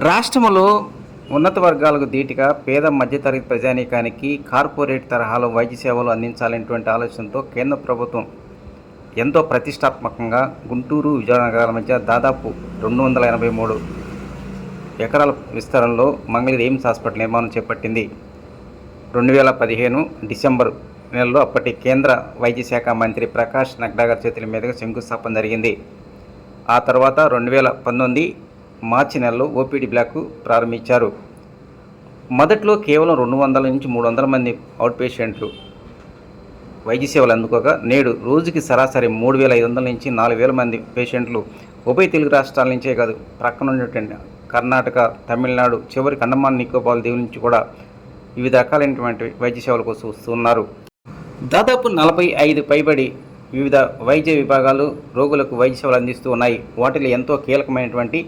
రాష్ట్రంలో ఉన్నత వర్గాలకు ధీటుగా పేద మధ్యతరగతి ప్రజానీకానికి కార్పొరేట్ తరహాలో వైద్య సేవలు అందించాలనేటువంటి ఆలోచనతో కేంద్ర ప్రభుత్వం ఎంతో ప్రతిష్టాత్మకంగా గుంటూరు విజయనగరాల మధ్య దాదాపు రెండు వందల ఎనభై మూడు ఎకరాల విస్తరణలో మంగళగిరి ఎయిమ్స్ హాస్పిటల్ నిర్మాణం చేపట్టింది. రెండు వేల పదిహేను డిసెంబర్ నెలలో అప్పటి కేంద్ర వైద్య శాఖ మంత్రి ప్రకాష్ నడ్డా గారి చేతుల మీదుగా శంకుస్థాపన జరిగింది. ఆ తర్వాత రెండు వేల పంతొమ్మిది మార్చి నెలలో ఓపీడీ బ్లాక్ ప్రారంభించారు. మొదట్లో కేవలం రెండు వందల నుంచి మూడు వందల మంది అవుట్ పేషెంట్లు వైద్య సేవలు అందుకోగా నేడు రోజుకి సరాసరి మూడు వేల ఐదు వందల నుంచి నాలుగు వేల మంది పేషెంట్లు ఉభయ తెలుగు రాష్ట్రాల నుంచే కాదు ప్రక్కన ఉన్నటువంటి కర్ణాటక తమిళనాడు చివరి అండమాన్ నికోబార్ దీవుల నుంచి కూడా వివిధ రకాలైనటువంటి వైద్య సేవల కోసం వస్తున్నారు. దాదాపు నలభై ఐదు పైబడి వివిధ వైద్య విభాగాలు రోగులకు వైద్య సేవలు అందిస్తూ ఉన్నాయి. వాటిలో ఎంతో కీలకమైనటువంటి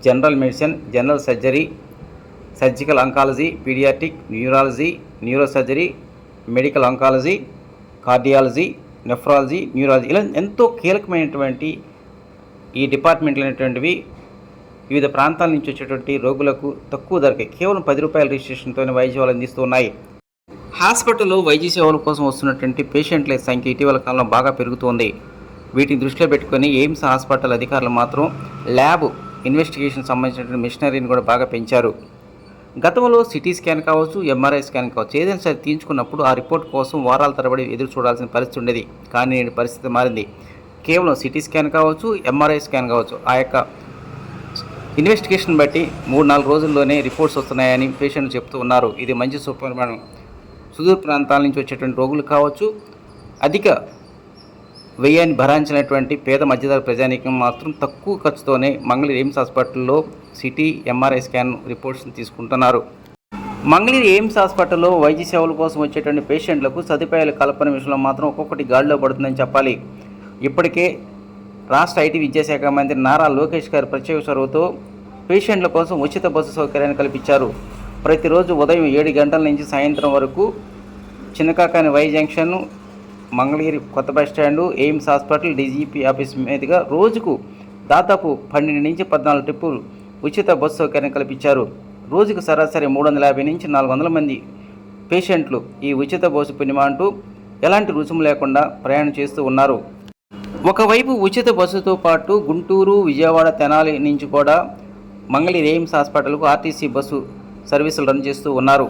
general medicine general surgery surgical oncology paediatric neurology neuro surgery medical oncology cardiology nephrology neurology ఇలా ఎంతో కీలకమైనటువంటి ఈ డిపార్ట్మెంట్లు అనేటువంటివి వివిధ ప్రాంతాల నుంచి వచ్చేటువంటి రోగులకు తక్కువ ధరకే కేవలం పది రూపాయల రిజిస్ట్రేషన్తోనే వైద్య సేవలు అందిస్తున్నాయి హాస్పిటల్లో వైద్య సేవల కోసం వస్తున్నటువంటి పేషెంట్ల సంఖ్య ఇటీవల కాలంలో బాగా పెరుగుతోంది వీటిని దృష్టిలో పెట్టుకొని ఎయిమ్స్ హాస్పిటల్ అధికారులు మాత్రం ల్యాబ్ ఇన్వెస్టిగేషన్ సంబంధించినటువంటి మిషనరీని కూడా బాగా పెంచారు. గతంలో సిటీ స్కాన్ కావచ్చు ఎంఆర్ఐ స్కాన్ కావచ్చు ఏదైనా సరే తీయించుకున్నప్పుడు ఆ రిపోర్ట్ కోసం వారాల తరబడి ఎదురు చూడాల్సిన పరిస్థితి ఉండేది. కానీ నేడు పరిస్థితి మారింది. కేవలం సిటీ స్కాన్ కావచ్చు ఎంఆర్ఐ స్కాన్ కావచ్చు ఆ యొక్క ఇన్వెస్టిగేషన్ బట్టి మూడు నాలుగు రోజుల్లోనే రిపోర్ట్స్ వస్తున్నాయని పేషెంట్లు చెప్తూ ఉన్నారు. ఇది మంచి సుపరిమాణం. సుదూర ప్రాంతాల నుంచి వచ్చేటువంటి రోగులు కావచ్చు అధిక వ్యయాన్ని భరించినటువంటి పేద మధ్యతరగతి ప్రజానీకం మాత్రం తక్కువ ఖర్చుతోనే మంగళగిరి ఎయిమ్స్ హాస్పిటల్లో సిటీ ఎంఆర్ఐ స్కాన్ రిపోర్ట్స్ని తీసుకుంటున్నారు. మంగళగిరి ఎయిమ్స్ హాస్పిటల్లో వైద్య సేవల కోసం వచ్చేటువంటి పేషెంట్లకు సదుపాయాలు కల్పన విషయంలో మాత్రం ఒక్కొక్కటి గాడిలో పడుతుందని చెప్పాలి. ఇప్పటికే రాష్ట్ర ఐటీ విద్యాశాఖ మంత్రి నారా లోకేష్ గారి ప్రత్యేక చొరవతో పేషెంట్ల కోసం ఉచిత బస్సు సౌకర్యాన్ని కల్పించారు. ప్రతిరోజు ఉదయం ఏడు గంటల నుంచి సాయంత్రం వరకు చిన్నకాకాని వై జంక్షన్ మంగళగిరి కొత్త bus stand AIIMS hospital DGP office మీదుగా రోజుకు దాదాపు పన్నెండు నుంచి పద్నాలుగు ట్రిప్పులు ఉచిత బస్సు సౌకర్యం కల్పించారు. రోజుకు సరాసరి మూడు వందల యాభై నుంచి నాలుగు వందల మంది పేషెంట్లు ఈ ఉచిత బస్సు పుణ్యమా అంటూ ఎలాంటి రుసుము లేకుండా ప్రయాణం చేస్తూ ఉన్నారు. ఒకవైపు ఉచిత బస్సుతో పాటు గుంటూరు విజయవాడ తెనాలి నుంచి కూడా మంగళగిరి ఎయిమ్స్ హాస్పిటల్కు ఆర్టీసీ బస్సు సర్వీసులు రన్ చేస్తూ ఉన్నారు.